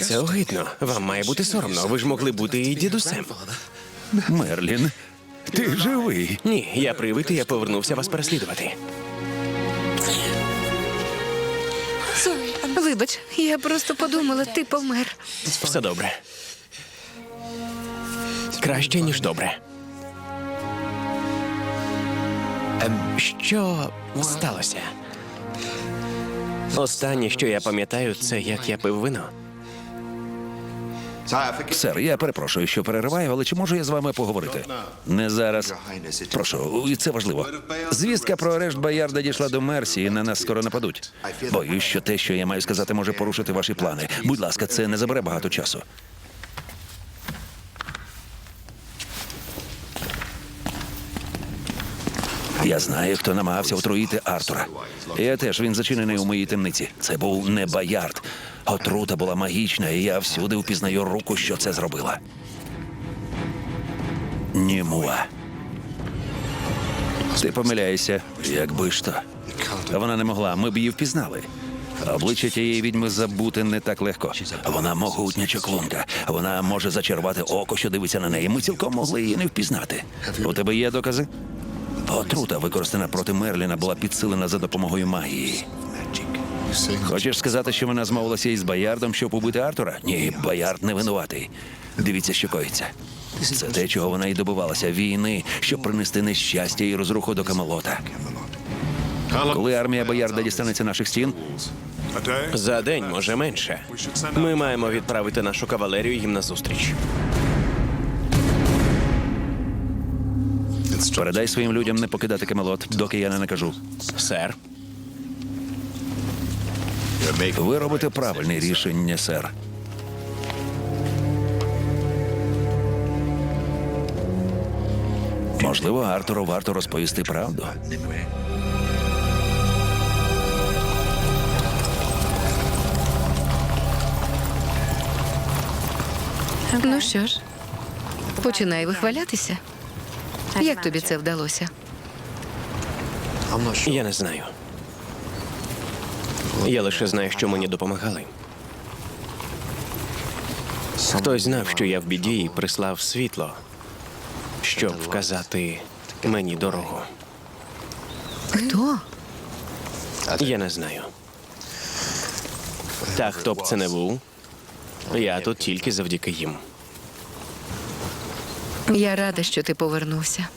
Це огидно. Вам має бути соромно. Ви ж могли бути і дідусем. Мерлін, ти живий. Ні, я привид, і я повернувся вас переслідувати. Вибач, я просто подумала, ти помер. Все добре. Краще, ніж добре. Що сталося? Останнє, що я пам'ятаю, це як я пив вино. Сер, я перепрошую, що перериваю, але чи можу я з вами поговорити? Не зараз. Прошу, і це важливо. Звістка про арешт Боярда дійшла до Мерсі, і на нас скоро нападуть. Боюсь, що те, що я маю сказати, може порушити ваші плани. Будь ласка, це не забере багато часу. Я знаю, хто намагався отруїти Артура. Я теж він зачинений у моїй темниці. Це був не Боярд. Отрута була магічна, і я всюди впізнаю руку, що це зробила. Німуа. Ти помиляєшся, якби ж то. Вона не могла, ми б її впізнали. Обличчя тієї відьми забути не так легко. Вона могутня чаклунка. Вона може зачарувати око, що дивиться на неї. Ми цілком могли її не впізнати. У тебе є докази? Отрута, використана проти Мерліна, була підсилена за допомогою магії. Хочеш сказати, що вона змовилася із Боярдом, щоб убити Артура? Ні, Боярд не винуватий. Дивіться, що коїться. Це те, чого вона і добивалася війни, щоб принести нещастя і розруху до Камелота. Коли армія Боярда дістанеться наших стін, За день, може менше. Ми маємо відправити нашу кавалерію їм назустріч. Передай своїм людям не покидати Камелот, доки я не накажу. Сер, Ви робите правильне рішення, сер. Можливо, Артуру варто розповісти правду. Ну що ж, починай вихвалятися. Як тобі це вдалося? я не знаю. Я лише знаю, що мені допомагали. Хтось знав, що я в біді і прислав світло, щоб вказати мені дорогу. Хто? Я не знаю. Та хто б це не був, я тут тільки завдяки їм. Я рада, що ти повернувся.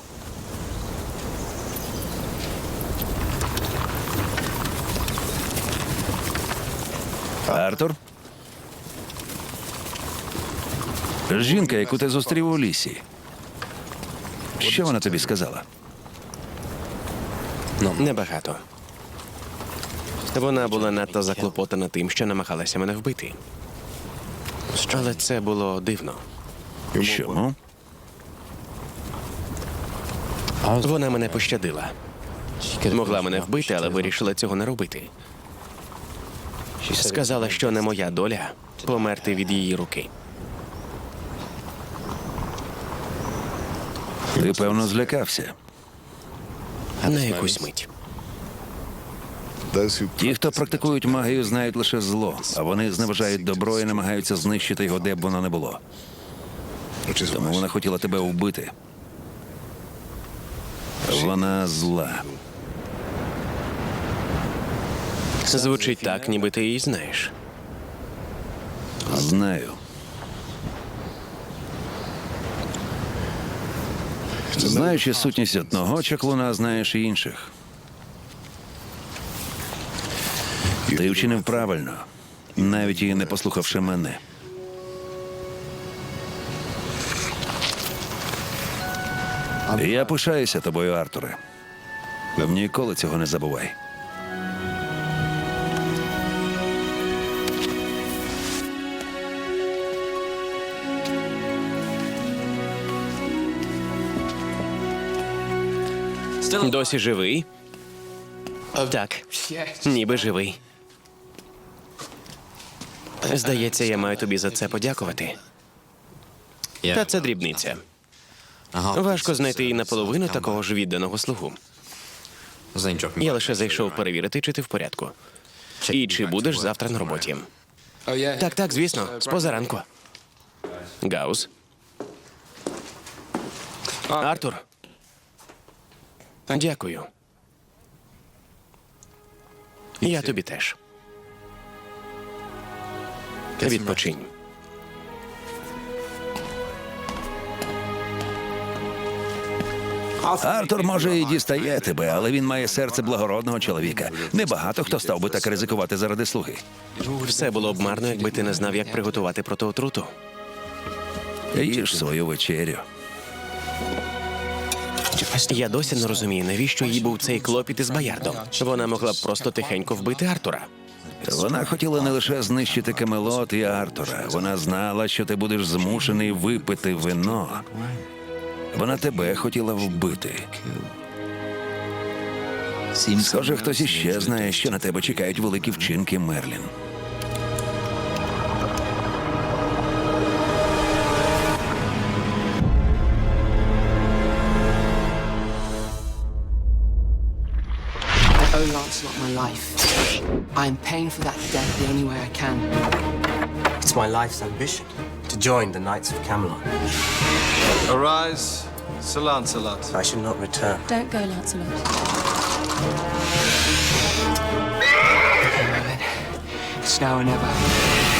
Артур? Жінка, яку ти зустрів у лісі. Що вона тобі сказала? Небагато. Вона була надто заклопотана тим, що намагалася мене вбити. Але це було дивно. Чому? Вона мене пощадила. Могла мене вбити, але вирішила цього не робити. Сказала, що не моя доля померти від її руки. Ти, певно, злякався. На якусь мить. Ті, хто практикують магію, знають лише зло, а вони зневажають добро і намагаються знищити його, де б воно не було. Тому вона хотіла тебе вбити. Вона зла. Звучить так, ніби ти її знаєш. Знаю. Знаючи сутність одного чаклуна, знаєш і інших. Ти вчинив правильно, навіть і не послухавши мене. Я пишаюся тобою, Артуре. Ніколи цього не забувай. Досі живий? Так, ніби живий. Здається, я маю тобі за це подякувати. Та це дрібниця. Важко знайти і наполовину такого ж відданого слугу. Я лише зайшов перевірити, чи ти в порядку. І чи будеш завтра на роботі. Так, так, звісно, з позаранку. Гаус. Артур. Дякую. Я тобі теж. Відпочинь. Артур може і дістає тебе, але він має серце благородного чоловіка. Небагато хто став би так ризикувати заради слуги. Все було б марно, якби ти не знав, як приготувати протиотруту. Їж свою вечерю. Я досі не розумію, навіщо їй був цей клопіт із Боярдом. Вона могла б просто тихенько вбити Артура. Вона хотіла не лише знищити Камелот і Артура. Вона знала, що ти будеш змушений випити вино. Вона тебе хотіла вбити. Схоже, хтось іще знає, що на тебе чекають великі вчинки Мерлін. I owe Lancelot my life. I am paying for that debt the only way I can. It's my life's ambition to join the Knights of Camelot. Arise, Sir Lancelot. I shall not return. Don't go, Lancelot. It's now or never.